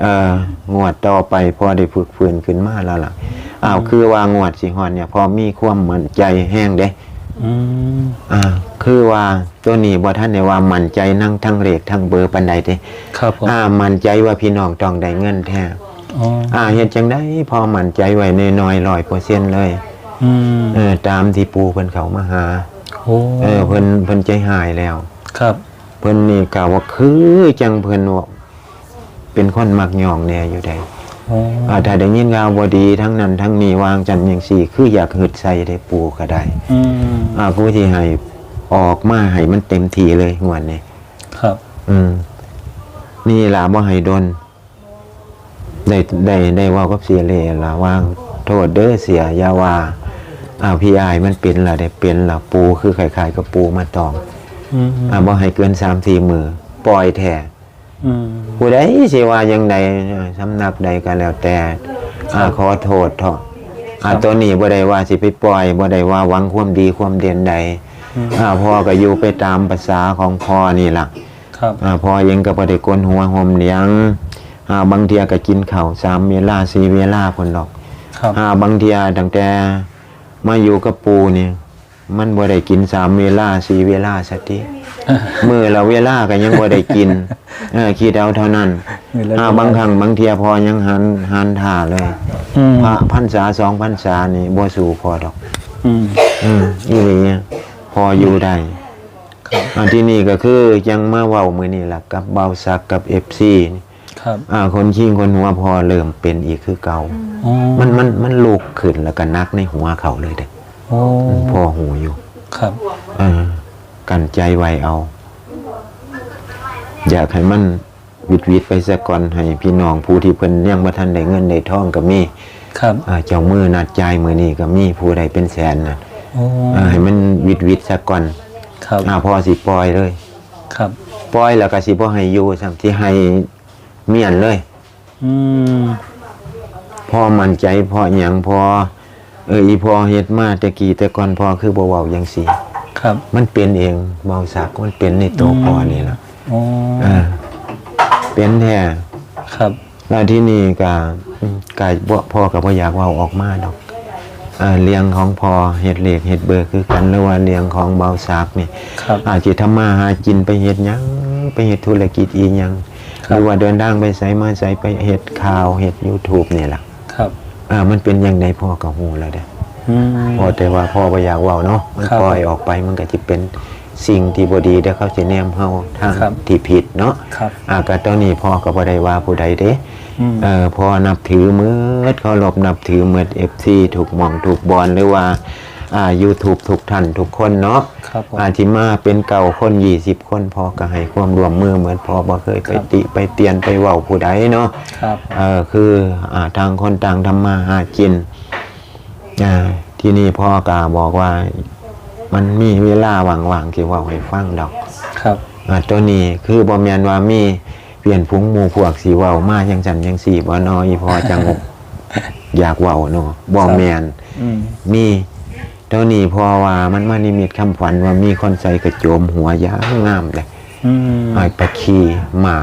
เอ่องวดต่อไปพอได้ฝึกฝืนขึ้นมาแล้วล่ะอ้าวคือว่างวดสิฮอดเนี่ยพอมีความมั่นใจแห้งเด้อืมอ่า คือว่าตัวนี้บ่ท่านได้ว่ามั่นใจนั่งทั้งเลขทั้งเบอร์ปานใดเด้ครับผมอ่ามั่นใจว่าพี่น้องต้องได้เงินแท้อ๋ออ่าเฮ็ดจังได๋พอมั่นใจไว้น้อยๆ100%เลยอืมเออตามที่ปู่เพิ่นเข้ามาหาโอ้เออเพิ่นเพิ่นใจหายแล้ว ครับ เพิ่นนี่กล่าวว่าคือจังเพิ่นว่า เป็นคนมักหยองแน่อยู่ได้โอ้อ่าถ้าได้ยินข่าวบ่ดีทั้งนั้นทั้งนี้วางจันทร์จังซี่คืออยากหึดใส่ได้ปูก็ได้อืมอ่ากูสิให้ออกมาให้มันเต็มที่เลยงวดนี้ครับ อืม นี่ล่ะบ่ให้ดนได้ได้ได้เว้ากับเสียเลยล่ะว่าโทษเด้อเสียอย่าว่าอ้าวพี่อายมันเป็นล่ะได้เป็นล่ะปูคือคล้ายๆกับปูมาตองอืมอ่าบ่ให้เกิน3-4มื้อปล่อยแท้อืม ผู้ใดสิว่ายังใดเอ่อสำนักใดก็แล้วแต่อ่าขอโทษเถอะอ่าตัวนี้บ่ได้ว่าสิไปปล่อยบ่ได้ว่าหวังความดีความเด่นใดอ่าพ่อก็อยู่ไปตามภาษาของพ่อนี่ล่ะครับอ่าพ่อเองก็บ่ได้กลนหัวหอมเลี้ยงอ่าบางเที่ยก็กินข้าวสามเวลาสี่เวลาพุ่นดอกครับอ่าบางเที่ยตั้งแต่มาอยู่กับปู่นี่ มันบ่ได้กินสามเวลาสี่เวลาสติมื้อละเวลาก็ยังบ่ได้กินเออคิดเอาเท่านั้นมีแล้วอ่าบางครั้งบางเทียพอยังหันหันท่าเลยอืมพระพันษาสองพันษานี่บ่สู่พอดอก อืมอืมอีหลีเนี่ยพออยู่ได้ครับอ่าที่นี่ก็คือยังมาเว้ามื้อนี้ล่ะกับเบาซักกับ FC นี่ครับอ่าคนชิงคนหัวพอเริ่มเป็นอีกคือเก่าอ๋อมันมันมันลุกขึ้นแล้วก็นักในหัวเขาเลยเด้โอ้พอหูอยู่ ครับ เออ กันใจไวเอา อยากให้มันวิดวิดไปซะก่อนให้พี่น้องผู้ที่เพิ่นยังบ่ทันได้เงินได้ทองก็มี ครับอ่าเจ้ามือนัดจ่ายมือนี้ก็มีผู้ใดเป็นแสนนะโอ้อ่าให้มันวิดวิดซะก่อนครับอ่าพอสิปล่อยเลย ครับปล่อยแล้วก็สิบ่ให้อยู่ซ้ํที่ให้เมียนเลย อืมพอมั่นใจพอหยังพอ เอออีพอเฮ็ดมาแต่กี้แต่ก่อนพอคือบ่เว้าจังซี่ครับมันเป็นเองเมาสักมันเป็นในตัวพอนี่ล่ะโอ้อ่าเป็นแท้ครับแล้วที่นี่ก็อืมกายบ่พ่อก็บ่อยากเว้าออกมาดอกเอ่อเลี้ยงของพ่อเฮ็ดเลขเฮ็ดเบอร์คือกันหรือว่าเลี้ยงของเบาสักนี่ครับอาจจะทำมาหากินไปเฮ็ดหยังไปเฮ็ดธุรกิจอีหยังคหรับรือว่าเดินทางไปไสมาไสไปเฮ็ดข่าวเฮ็ด YouTube นี่ล่ะครับ อ่ามันเป็นยังไงพ่อก็ฮู้แล้วเด้ออืมพอแต่ว่าพ่อบ่อยากเว้าเนาะมันครับปล่อยออกไปมันก็สิเป็นสิ่งที่บ่ดีเด้อเขาสิแนมเฮาทางครับ ที่ผิดเนาะ ครับ อ่าก็ตอนนี้พ่อก็บ่ได้ว่าผู้ใดเด้อืม เอ่อพ่อนับถือมืดเคารพนับถือมืด FC ถูกหม่องถูกบอลหรือว่า อ่า YouTube ทุกท่านทุกคนเนาะครับผมอาที่มาเป็นเก่าคน20คนพอก็ให้ความร่วมมือเหมือนพอบ่เคยไปครับติไปเตียนไปเว้าผู้ใดเนาะครับเอ่อคืออ่าทางคนต่างทำมาหากินอ่าที่นี่พ่อกาบอกว่า มันมีเวลาว่างๆที่เว่าให้ฟังดอกครับอ่าตัวนี้คือบ่แม่นว่ามีเปลี่ยนพุงหมู่พวกสีเว้ามาจังซั่นจังซี่บ่น้อยพอจัง อยากเว้าเนาะบ่แม่นอืม มี ตัวนี้พอว่ามันมานิมิตคำฝันว่ามีคนใส่กระโจมหัวยาวงามเลยอืมไอ้ปะคีหมา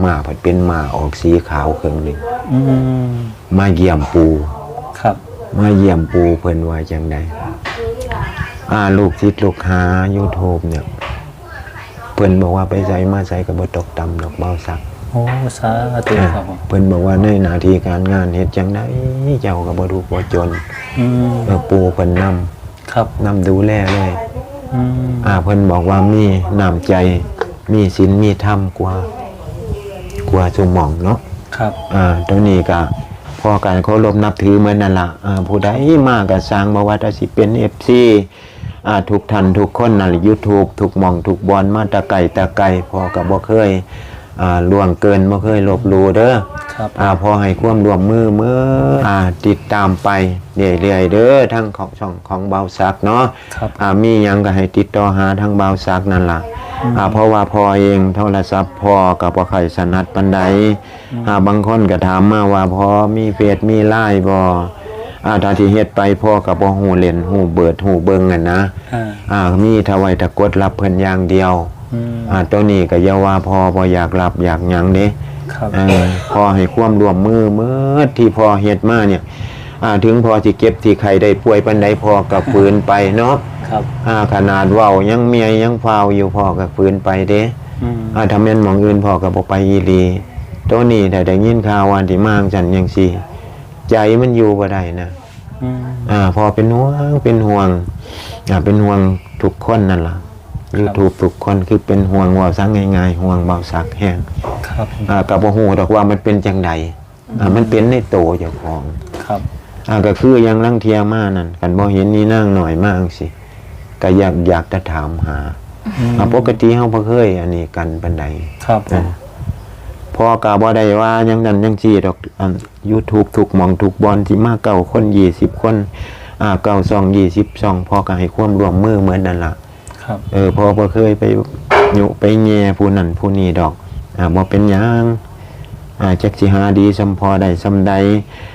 หมาผัดเป็นหมาออกสีขาวเครื่องหนึงอืมมาเยี่ยมปูครับ มาเยี่ยมปูเพิ่นว่าจังไดอ่าลูกศิษย์ลูกหา YouTube เนี่ย เพิ่นบอกว่าไปใส่มาใส่ก็บ่ตกต่ำดอกเบาสักโอ้สาธุอ่าครับผมเพิ่นบอกว่าในหน้าที่การงานเฮ็ดจังไดเจ้าก็บ่ดูบ่จนอืมเออปูเพิ่นนำ ครับนำดูแลเลยอืมอ่าเพิ่นบอกว่ามีน้ำใจ มีศีลมีธรรมกว่ากว่าสุหม่องเนาะครับอ่าตรงนี้ก็พอการเคารพนับถือเหมือนนั่นละอ่าผู้ใดมาก็สร้างบ่ว่าจะสิเป็น FC อ่าทุกท่านทุกคนนั่น YouTube ทุกหม่องทุกบอนมาแตะไก่ตะไก่พอก็บ่เคย อ่าล่วงเกินบ่เคยลบหลู่เด้อครับ อ่าพอให้ความร่วมมือเมื่ออ่าติดตามไปเรื่อยๆเด้อทั้งของช่องของเบาซักเนาะครับ อ่ามีหยังก็ให้ติดต่อหาทางเบาซักนั่นล่ะอ่าเพราะว่าพอเองโทรศัพท์พอกับบ่ค่อยสนัดปานใดอ่าบางคนก็ถามมาว่าพอมีเฟซมีไลน์บ่อ่าถ้าที่เฮ็ดไปพ่อก็บ่ฮู้เล่นฮู้เบิดฮู้เบิ่งกันนะ อ่า อ่ามีถ้าไว้ถ้ากดรับเพิ่นอย่างเดียว อืมอ่าตัวนี้ก็อย่าว่าพอบ่อยากรับอยากหยังเด้ครับเออพอให้ความร่วมมือเมื่อที่พอเฮ็ดมาเนี่ย อ่าถึงพอสิเก็บที่ใครได้ป่วยปันใดพอกับฝืนไปเนาะครับอ่าขนาดเว้ายังเมียยังฟาวอยู่พอกับฝืนไปเด้อืมอ่าทำแม่นหมองอื่นพอกับบ่ไปอีหลีตัวนี้แต่ได้ยินข่าววันที่มาจังจังซี่ใจมันอยู่บ่ได้นะอืมอ่า พอเป็นห่วงเป็นห่วง อ่าเป็นห่วงทุกคนนั่นล่ะ YouTube ทุกคนคือเป็นห่วงเว่าซังง่ายๆห่วงเบาสักแห้งครับอ่ากับบ่ฮู้ดอกว่ามันเป็นจังใดอ่ามันเป็นในโตเจ้าของครับอ่าก็คือยังลังเทียมานั่นกันบ่เห็นนี่นั่งหน่อยมากสิก็อยากอยากจะถามหาอืมอ่าปกติเฮาบ่เคย อันนี้กันปานใดครับผมพอก็บ่ได้ว่าหยังนั้นจังซี่ดอกอ่า YouTube ทุกหม่องทุกบอนที่มาเก่าคน20คนอ่าเก่าซอง20ซองพอก็ให้ความร่วมมือเหมือนนั่นล่ะ ครับ เออพอบ่เคยไปยุไปแย่ผู้นั่นผู้นี้ดอกอ่าบ่เป็นหยังอ่าจักสิหาดีซำพอได้ซำใด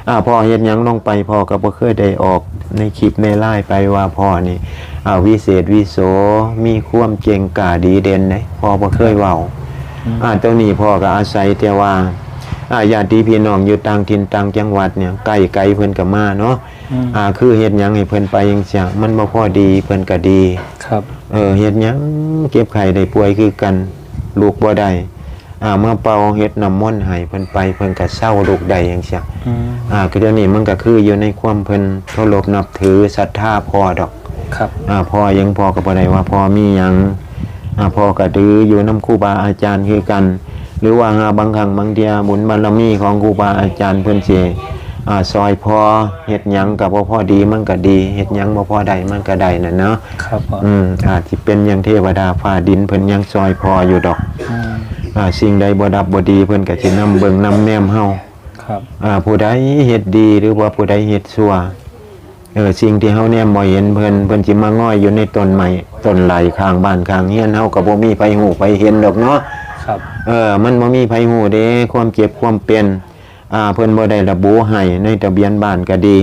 อ่าพ่อเฮ็ดหยังลงไปพ่อก็บ่เคยได้ออกในคลิปในไลน์ไปว่าพ่อนี่อ่าวิเศษวิโสมีความเก่งกาดีเด่นเด้พ่อบ่เคยเว้าอ่าตรงนี้พ่อก็อาศัยแต่ว่าอ่าญาติพี่น้องอยู่ต่างถิ่นต่างจังหวัดเนี่ยใกล้ไกลเพิ่นก็มาเนาะ อืมอ่าคือเฮ็ดหยังให้เพิ่นไปจังซี่มันบ่พอดีเพิ่นก็ดีครับ เออเฮ็ดหยังเก็บไข่ได้ป่วยคือกันลูกบ่ได้อ่าเมื่อเป่าเฮ็ดน้ำมนต์ให้เพิ่นไปเพิ่นก็เศร้าลูกได้จังซี่อืมอ่าคือเดี๋ยวนี้มันก็คืออยู่ในความเพิ่นเคารพนับถือศรัทธาพอดอกครับอ่าพ่อยังพ่อก็บ่ได้ว่าพ่อมีหยังอ่าพ่อก็ดื้ออยู่นํครูบาอาจารย์คือกัน หรือว่าหาบางครั้งบางเที่ยบุญบารมีของครูบาอาจารย์เพิ่นสิอ่า ซอยพอเฮ็ดหยังก็บ่พอดีมันก็ดีเฮ็ดหยังบ่พอได้มันก็ได้นั่นเนาะครับผมอืมอาจสิเป็นอย่างเทวดาฟ้าดินเพิ่นยังซอยพออยู่ดอกอืมอ่าสิ่งใดบ่ดับบ่ดีเพิ่นก็สินำเบิ่งนำแนมเฮาครับอ่าผู้ใดเฮ็ดดีหรือว่าผู้ใดเฮ็ดชั่วเออสิ่งที่เฮาแนมบ่เห็นเพิ่นเพิ่นสิมาง่อยอยู่ในต้นไม้ต้นไหลข้างบ้านข้างเฮียนเฮาก็บ่มีไผฮู้ไผเห็นดอกเนาะครับเออมันบ่มีไผฮู้เด้ความเจ็บความเป็น อ่าเพิ่นบ่ได้ระบุให้ในทะเบียนบ้านก็ดี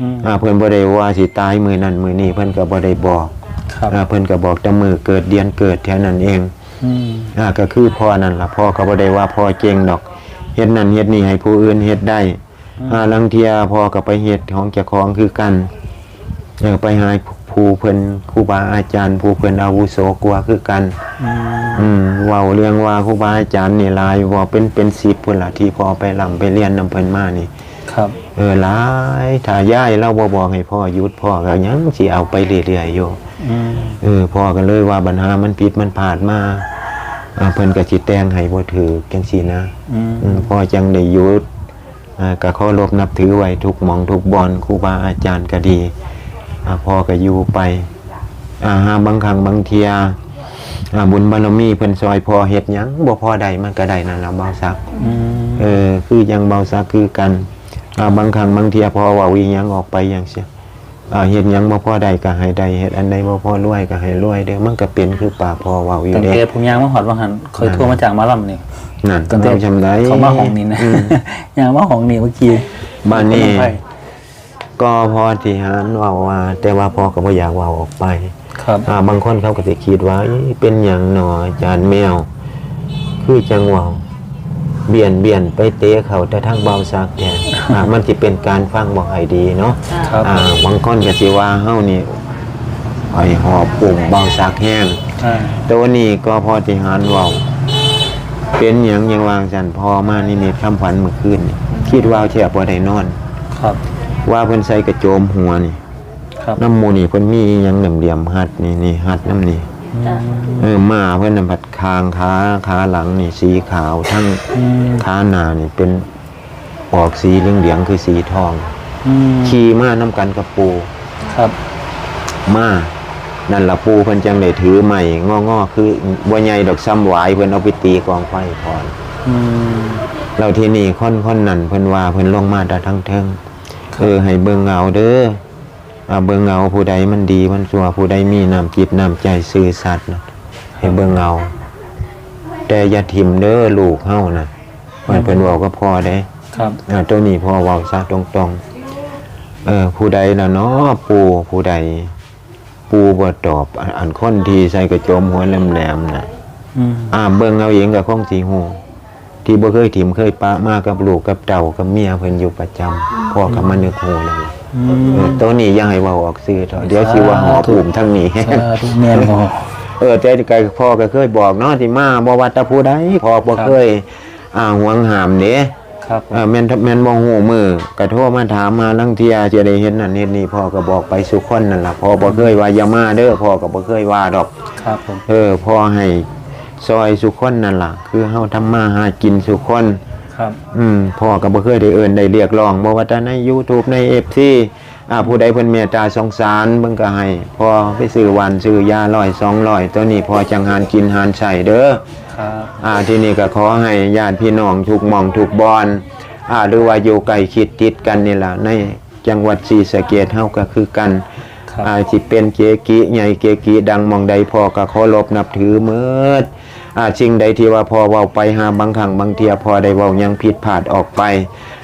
อืมอ่าเพิ่นบ่ได้ว่าสิตายมื้อนั้นมื้อนี้เพิ่นก็บ่ได้บอกครับอ่าเพิ่นก็บอกแต่มือเกิดเดือนเกิดแค่นั้นเองอืมอ่าก็คือพ่อนั่นล่ะพ่อก็บ่ได้ว่าพ่อเก่งดอกเฮ็ดนั่นเฮ็ดนี่ให้ผู้อื่นเฮ็ดได้อ่าลังเทียพ่อก็ไปเฮ็ดของเจ้าของคือกันเออไปหาผู้เพิ่นครูบาอาจารย์ผู้เพิ่นอาวุโสกว่าคือกัน อืมอืมเว้าเรื่องว่าครูบาอาจารย์นี่หลายว่าเป็นเป็น10พุ่นล่ะที่พ่อไปลำไปเรียนนำเพิ่นมานี่ ครับเออหลายถ้าย้ายเราบ่บอกให้พ่อหยุดพ่อก็ยังสิเอาไปเรื่อยๆอยู่อืมเออพ่อก็เลยว่าปัญหามันผิดมันผ่านมาอ่าเพิ่นก็สิแต่งให้บ่ถือจังซี่นะอืมอืมพ่อจังได้หยุดอ่าก็เคารพนับถือไว้ทุกหม่องทุกบอนครูบาอาจารย์ก็ดีอ่าพ่อก็อยู่ไปอ่าหาบางครั้งบางเทีย อ่าบุญบารมีเพิ่นซอยพ่อเฮ็ดหยังบ่พอได้มันก็ได้นั่นล่ะเบาซักอืมเออคือยังเบาซักคือกันอ่าบางครั้งบางเทียพ่อเว้าอีหยังออกไปอย่างเสียอ่าเฮ็ดหยังบ่พอได้ก็ให้ได้เฮ็ดอันใดบ่พอรวยก็ให้รวยเด้อมันก็เป็นคือป่าพอเว้าอยู่ตั้งเด้แต่ผมยางมาหอดว่าหันเคยโทรมาจากมาลำนี่นั่นตั้งแต่เราจำได้เขามาห้องนี้นะอืมยางมาห้องนี้เมื่อกี้บ้านนี้ไปก็พอที่หานเว้าว่า แต่ว่าพ่อก็บ่อยากเว้าออกไป ครับอ่าบางคนเขาก็สิคิดว่าอีเป็นหยังหนออาจารย์แมว คือจังเว้าเบียนเบียนไปเตะเขาแต่ทางเบาซักแทนอ่ามันสิเป็นการฟังบ่ให้ดีเนาะครับอ่าบางคนก็สิว่าเฮานี่ไอ้หอบปุ่มเบาซักแห้งอ่าตัวนี้ก็พอที่หารเว้าเป็นหยังยังวางสันพอมานี่มีคำฝันเมื่อคืนนี่คิดว่าเทียบบ่ได้นอน ครับ ว่าเพิ่นใส่กระโจมหัวนี่ ครับ น้ำหมูนี่เพิ่นมีหยังเหลี่ยมๆหัดนี่นี่หัดน้ำนี่อืมเออมาเพิ่นน่ะผัดคางขาขาหลังนี่สีขาวทั้งอืมขาหน้านี่เป็นออกสีเหลืองๆคือสีทอง อืมขี่มาน้ำกันกับปูครับมานั่นละปูเพิ่นจังได้ถือใหม่งอๆคือบ่ใหญ่ดอกซ้ำหวายเพิ่นเอาไปตีกองไฟก่อน อืม เราที่นี่ค่อนค่อนนั่นเพิ่นว่าเพิ่นลงมาแต่ทั้งเทิงเออให้เบิ่งเอาเด้ออ่า เบิ่งเอาผู้ใดมันดีมันชั่วผู้ใดมีน้ำจิตน้ำใจซื่อสัตย์นะให้เบิ่งเอาแต่อย่าทิมเด้อลูกเฮานะมันเพิ่นบอกก็พอได้ครับอ่าตัวนี้พอเว้าซะตรงๆเออผู้ใดล่ะเนาะปู่ผู้ใด ปู่บ่ตอบอันอันคนที่ใส่กระโจมหัวแหลมๆน่ะอืมอ่าเบิ่งเอาเองก็คงสิฮู้ที่บ่เคยถิ่มเคยปะมากับลูกกับเต่ากับเมียเพิ่นอยู่ประจำพ่อก็มานึกโหแล้วล่ะอืเอมอ ตัวนี้อย่าให้เว้าออกสื่อเถอะเดี๋ยวสิว่าหอภูมิทั้งนี้สาธุแม่นบ่เออแต่ก็พ่อก็เคยบอกเนาะที่มาบ่ว่าแต่ผู้ใดพ่อบ่เคยอ่าหวงห้ามเด้ครับเออแม่นแม่นบ่ฮู้มือก็โทรมาถามมาลังเที่ยจะได้เห็นนั่นเฮ็ดนี่พ่อก็บอกไปสุคนนั่นล่ะพ่อบ่เคยว่าอย่ามาเด้อพ่อก็บ่เคยว่าดอกครับผมเออพ่อให้ซอยสุคนนั่นล่ะคือเฮาทำมาหากินสุคน ครับ อืมพ่อก็บ่เคยได้เอิ้นได้เรียกร้องบ่ว่าแต่ใน YouTube ใน FC อ่าผู้ใดเพิ่นเมตตาสงสารเพิ่นก็ให้พ่อไปซื้อหวานซื้อยา100 200ตัวนี้พ่อจังหารกินหารใช้เด้อครับ อ่าที่นี่ก็ขอให้ญาติพี่น้องทุกหม่องทุกบอนอ่าหรือว่าอยู่ใกล้คิดติดกันนี่ล่ะในจังหวัดศรีสะเกษเฮาก็คือกันครับ อ่าสิเป็นเกกิใหญ่เกกิดังหมองใดพ่อก็เคารพนับถือเมิด อ่าสิ่งใดที่ว่าพ่อเว้าไปหาบางครั้งบางเทียพ่อได้เว้ายังผิดพลาดออกไป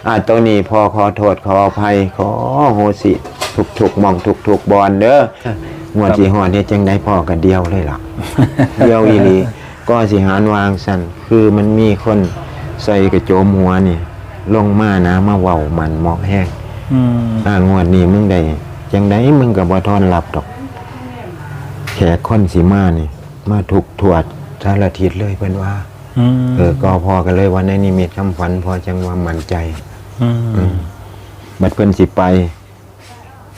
อ่าตัวนี้พ่อขอโทษขออภัยขอโหสิทุกทุกๆหมองทุกทุกๆบอนเด้องวดสิฮอดเฮ็ดจังไดพ่อก็เดียวเลยล่ะเดียวอีหลีก็สิหารวางสั่นคือมันมีคนใส่กระโจมหัวนี่ลงมานะมาเว้ามันหมอกแห้งอืมอ่างวดนี้มึงได้จังไดมึงก็บ่ทอนรับดอก แขกคนสิมานี่ มาถูกถวด สารทิศเลยเพิ่นว่าอืมเออก็พอกันเลยว่าในนิมิตคำฝัน พอจังว่ามั่นใจอืมบัดเพิ่นสิไป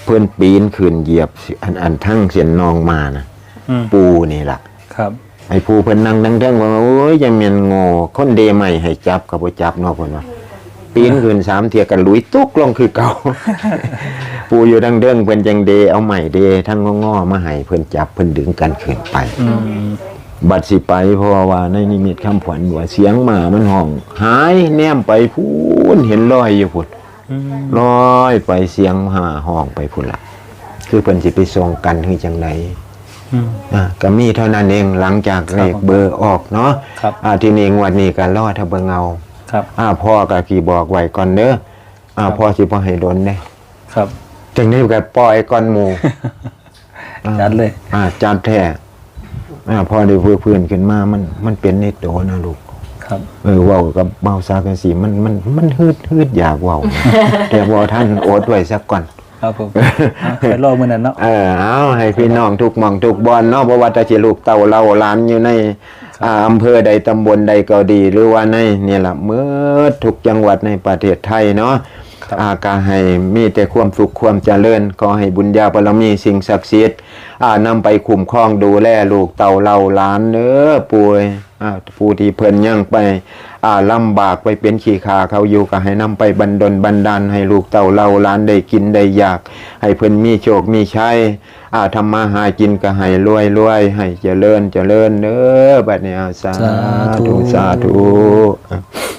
เพิ่นปีนขึ้นเหยียบ อันอันทั้งเสียนนองมานะอืมปูนี่ล่ะครับ ไอ้ผู้เพิ่นนั่งดังเทิงว่าโอ้ยยังเมียนโง่คนเดใหม่ให้จับก็บ่จับเนาะเพิ่นว่าปีนขึ้นสามเที่ยกันหลุยตุกลงคือเก่าผู้อยู่ดังเดิงเพิ่นจังเดเอาใหม่เดทั้งงอๆมาให้เพิ่นจับเพิ่นดึงกันขึ้นไปอืม บัดสิไปเพราะว่าในนิมิตคำขวัญว่าเสียงหมามันห้อง หายแนมไปพูนเห็นลอยอยู่พุ่นอืมลอยไปเสียงหาห้องไปพุ่นละคือเพิ่นสิไปส่งกันคือจังไดอืมอะก็มีเท่านั้นเองหลังจากเลขเบอร์ออกเนาะครับอ่าทีนี้งวดนี้ก็รอถ้าเบิ่งเอาครับอ่าพ่อก็กี่บอกไว้ก่อนเด้ออ่าครับพ่อสิบ่ให้โดนเด้ครับจังนี้ก็ปล่อยก่อนหมู่จัดเลย อ่าจัดแท้ อ่าพอได้เพื่อเพื่อนขึ้นมา มันมันเป็นในโตนะลูกครับเออเว้ากับเบาซากันสิมันมันมันฮืดฮืดอยากเว้านะแต่ว่าท่านโอดไว้สักก่อนครับผมอะไปรอมื้อนั้นเนาะเออเอาให้พี่น้องทุกหม่องทุกบอนเนาะบ่ว่าจะสิลูกเต่าเราหลานอยู่ในอ่าอำเภอใดตำบลใดก็ดี หรือว่าในเนี่ยล่ะเมื่อทุกจังหวัดในประเทศไทยเนาะครับ อาก็ให้มีแต่ความสุขความเจริญขอให้บุญญาบารมีสิ่งศักดิ์สิทธิ์อ่านำไปคุ้มครองดูแลลูกเต่าเราหลานเด้อป่วยอ่าผู้ที่เพิ่นยังไปอ่าลำบากไปเป็นขี้ขาเขาอยู่ก็ให้นำไปบันดลบันดาลให้ลูกเต่าเราหลานได้กินได้อยาก ให้เพิ่นมีโชคมีชัยอ่าทำมาหากินก็ให้รวยรวยให้เจริญเจริญเด้อบัดนี้อ่าสาธุสาธุ